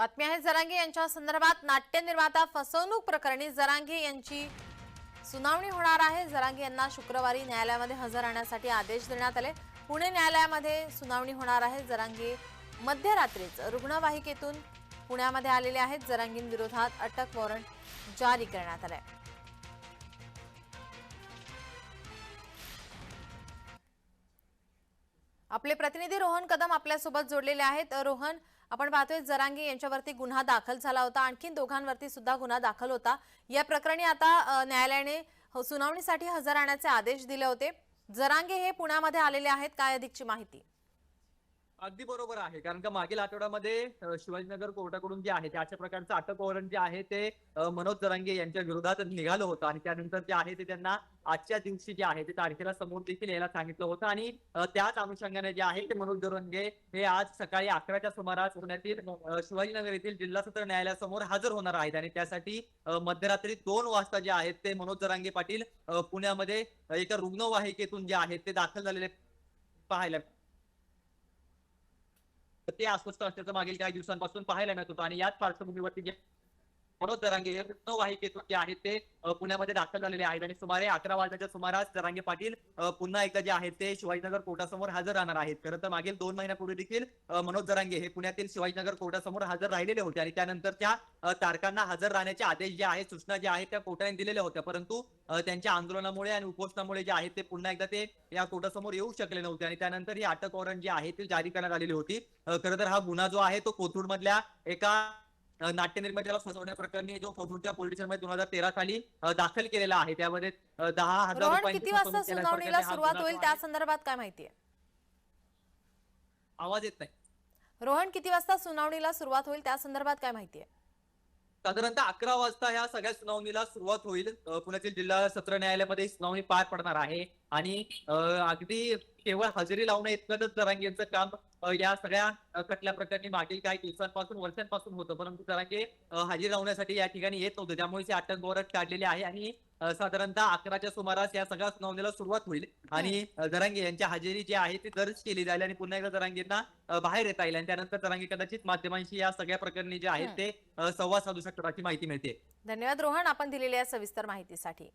बातमी आहे जरांगे यांच्या संदर्भात नाट्य निर्माता फसवणूक प्रकरणी जरांगे यांची सुनावणी होणार आहे. जरांगे यांना शुक्रवारी न्यायालयामध्ये हजर राहण्यासाठी आदेश देण्यात आले. पुणे न्यायालयामध्ये सुनावणी होणार आहे. जरांगे मध्यरात्रीच रुग्णवाहिकेतून पुण्यामध्ये आलेले आहेत. जरांगींविरोधात अटक वॉरंट जारी करण्यात आलंय. आपले प्रतिनिधी रोहन कदम आपल्यासोबत जोडलेले आहेत. रोहन आपण पाहतोय जरांगे यांच्यावरती गुन्हा दाखल झाला होता. आणखीन दोघांवरती सुद्धा गुन्हा दाखल होता. या प्रकरणी आता न्यायालयाने हो, सुनावणीसाठी हजर राहण्याचे आदेश दिले होते. जरांगे हे पुण्यामध्ये आलेले आहेत. काय अधिकची माहिती? अगदी बरोबर आहे. कारण का मागील आठवड्यामध्ये शिवाजीनगर कोर्टाकडून जे आहे ते अशा प्रकारचं अटक वॉरंट जे आहे ते मनोज जरांगे यांच्या विरोधात निघालं होतं. आणि त्यानंतर जे आहे ते त्यांना आजच्या दिवशी जे आहे ते तारखेला समोर देखील यायला सांगितलं होतं. आणि त्याच अनुषंगाने जे आहे ते मनोज जरांगे हे आज सकाळी अकराच्या सुमारास पुण्यातील शिवाजीनगर येथील जिल्हा सत्र न्यायालयासमोर हजर होणार आहेत. आणि त्यासाठी मध्यरात्री दोन वाजता जे आहेत ते मनोज जरांगे पाटील पुण्यामध्ये एका रुग्णवाहिकेतून जे आहेत ते दाखल झालेले पाहायला तर ते अस्वस्थ असल्याचं मागील काही दिवसांपासून पाहायला मिळत होतं. आणि याच पार्श्वभूमीवरती जे मनोज दरांगे हे रुग्णवाहिकेतून जे आहेत ते पुण्यामध्ये दाखल झालेले आहेत. आणि सुमारे अकरा वाजताच्या सुमारास दरांगे पाटील पुन्हा एकदा जे आहेत ते शिवाजीनगर कोर्टासमोर हजर राहणार आहेत. खरं तर मागील दोन महिन्यापूर्वी देखील मनोज दरांगे हे पुण्यातील शिवाजीनगर कोर्टासमोर हजर राहिलेले होते. आणि त्यानंतर त्या तारखांना हजर राहण्याचे आदेश जे आहेत सूचना ज्या आहेत त्या कोर्टाने दिलेल्या होत्या. परंतु त्यांच्या आंदोलनामुळे आणि उपोषणामुळे जे आहेत ते पुन्हा एकदा ते या कोर्टासमोर येऊ शकले नव्हते. आणि त्यानंतर ही अटक वॉरंट जी आहे ती जारी करण्यात आलेली होती. खरं तर हा गुन्हा जो आहे तो कोथरूड मधल्या एका नाट्य निर्मात्याला फसवण्याप्रकरणी जो कोथरूडच्या पोलीस स्टेशनमध्ये दोन हजार तेरा साली दाखल केलेला आहे. त्यामध्ये दहा हजार रुपयांची सुनावणीला सुरुवात होईल? त्या संदर्भात काय माहिती आहे? आवाज येत नाही. रोहन किती वाजता सुनावणीला सुरुवात होईल? त्या संदर्भात काय माहिती आहे? साधारणतः अकरा वाजता ह्या सगळ्या सुनावणीला सुरुवात होईल. पुण्यातील जिल्हा सत्र न्यायालयामध्ये सुनावणी पार पडणार आहे. आणि अगदी केवळ हजेरी लावणं इतकंच जरांगेंचं काम या सगळ्या खटल्या प्रकरणी मागील काही दिवसांपासून वर्षांपासून होतं. परंतु जरांगे हजेरी लावण्यासाठी या ठिकाणी येत नव्हते. त्यामुळे हे अटक वॉरंट काढलेले आहे आणि साधारणतः अकराच्या सुमारास या सगळ्या सुनावणीला सुरुवात होईल. आणि जरांगे यांच्या हजेरी जी आहे ती दर्ज केली जाईल आणि पुन्हा एकदा जरांगेंना बाहेर येता येईल. आणि त्यानंतर जरांगे कदाचित माध्यमांशी या सगळ्या प्रकरणी जे आहेत ते संवाद साधू शकतात अशी माहिती मिळते. धन्यवाद रोहन. आपण दिलेल्या सविस्तर माहितीसाठी.